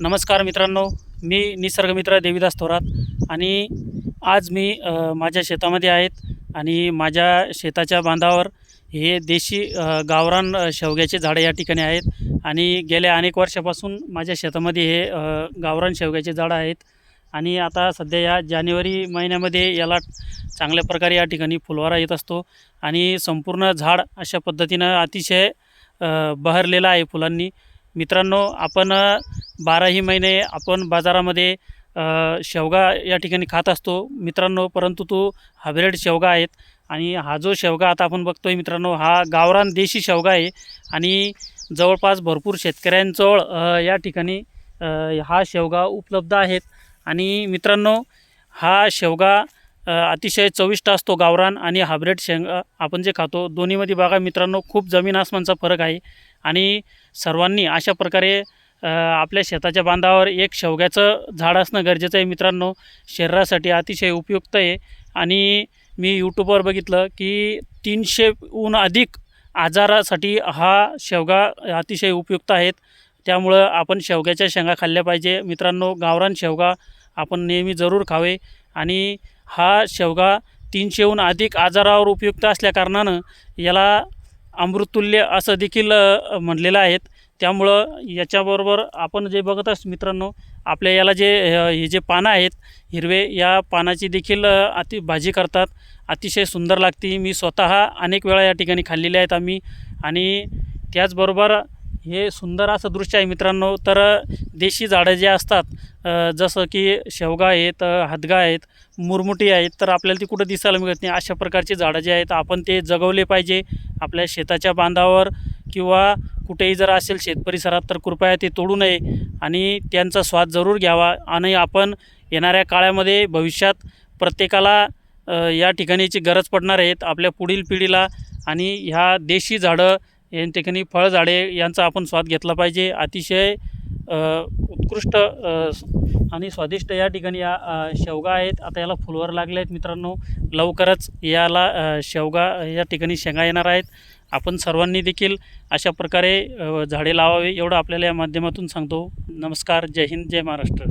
नमस्कार मित्रांनो मी निसर्गमित्र देवीदास थोरात आणि आज मी माझ्या शेतामध्ये आहेत आणि माझ्या शेताच्या बांधावर हे देशी गावरान शेवग्याचे झाडं या ठिकाणी आहेत आणि गेल्या अनेक वर्षापासून माझ्या शेतामध्ये हे गावरान शेवग्याचे झाडं आहेत आणि आता सध्या या जानेवारी महिन्यामध्ये याला चांगल्या प्रकारे या ठिकाणी फुलवारा येत असतो आणि संपूर्ण झाड अशा पद्धतीनं अतिशय बहरलेलं आहे फुलांनी. मित्रांनो आपण बाराही महिने आपण बाजारामध्ये शेवगा या ठिकाणी खात असतो. मित्रांनो परंतु तो हायब्रिड शेवगा आहेत आणि हा जो शेवगा आता आपण बघतोय मित्रांनो हा गावरान देशी शेवगा आहे आणि जवळपास भरपूर शेतकऱ्यांजवळ या ठिकाणी हा शेवगा उपलब्ध आहेत. आणि मित्रांनो हा शेवगा अतिशय चविष्ट असतो गावरान आणि हायब्रिड शेंगा आपण जे खातो. दोन्हीमध्ये बघा मित्रांनो खूप जमीन आसमानचा फरक आहे. आणि सर्वांनी अशा प्रकारे आपल्या शेताच्या बांधावर एक शेवग्याचं झाड असणं गरजेचं आहे मित्रांनो. शरीरासाठी अतिशय उपयुक्त आहे. आणि मी यूट्यूबवर बघितलं की तीनशेहून अधिक आजारासाठी हा शेवगा अतिशय उपयुक्त आहेत. त्यामुळं आपण शेवग्याच्या शेंगा खाल्ल्या पाहिजे. मित्रांनो गावरान शेवगा आपण नेहमी जरूर खावे. आणि हा शेवगा तीनशेहून अधिक आजारावर उपयुक्त असल्याकारणानं याला अमृततुल्य असं देखील म्हणलेलं आहेत. त्यामुळं याच्याबरोबर आपण जे बघत असतो मित्रांनो आपल्या याला जे हे जे पानं आहेत हिरवे या पानाची देखील अति भाजी करतात. अतिशय सुंदर लागते मी स्वतः अनेक वेळा या ठिकाणी खाल्लेले आहेत आम्ही. आणि त्याचबरोबर हे सुंदर असं दृश्य आहे मित्रांनो. तर देशी झाडं जे असतात जसं की शेवगा आहेत हदगा आहेत मुरमुटी आहेत तर आपल्याला ती कुठं दिसायला मिळत नाही. अशा प्रकारची झाडं जे आहेत आपण ते जगवले पाहिजे. आपल्या शेताच्या बांधावर किंवा कुठेही जर असेल शेत परिसरात तर कृपया ते तोडू नये आणि त्यांचा स्वाद जरूर घ्यावा आणि आपण येणाऱ्या काळामध्ये भविष्यात प्रत्येकाला या ठिकाणीची गरज पडणार आहेत आपल्या पुढील पिढीला आणि ह्या देशी झाडं या ठिकाणी फळझाडे यांचा आपण स्वाद घेतला पाहिजे. अतिशय उत्कृष्ट आणि स्वादिष्ट या ठिकाणी या शेवगा आहेत. आता याला फुलवर लागले आहेत मित्रांनो. लवकरच याला शेवगा या ठिकाणी शेंगा येणार आहेत. आपण सर्वांनी देखील अशा प्रकारे झाडे लावावे एवढं आपल्याला या माध्यमातून सांगतो. नमस्कार. जय हिंद. जय महाराष्ट्र.